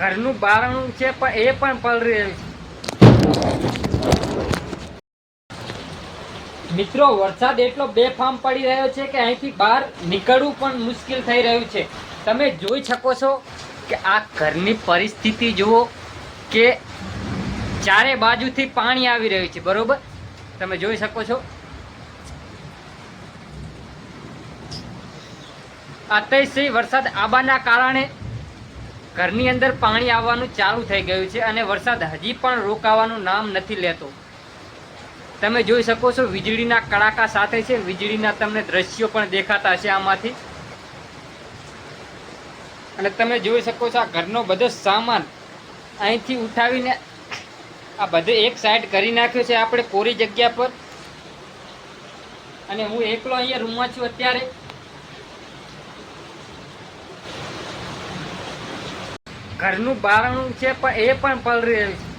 ઘરનું બારણું છે, પણ એ પણ પલળી રહ્યું છે. મિત્રો, વરસાદ એટલો બેફામ પડી રહ્યો છે કે અહીંથી બહાર નીકળવું પણ મુશ્કેલ થઈ રહ્યું છે. તમે જોઈ શકો છો કે આ ઘરની પરિસ્થિતિ જુઓ કે ચારે બાજુથી પાણી આવી રહ્યું છે, બરોબર? તમે જોઈ શકો છો. અતિશય વરસાદ આબાના કારણે ઘરની અંદર પાણી આવવાનું ચાલુ થઈ ગયું છે અને વરસાદ હજી પણ રોકાવાનું નામ નથી લેતો. તમે જોઈ શકો છો વીજળીના કડાકા સાથે છે. વીજળીના તમને દ્રશ્યો પણ દેખાતા હશે આમાંથી. અને તમે જોઈ શકો છો આ ઘરનો બધો સામાન અહીંથી ઉઠાવીને આ બધે એક સાઈડ કરી નાખ્યો છે આપણે કોરી જગ્યા પર. અને હું એકલો અહીંયા રૂમમાં છું અત્યારે. ઘરનું બારણું છે પણ એ પણ પલળી રહ્યું છે.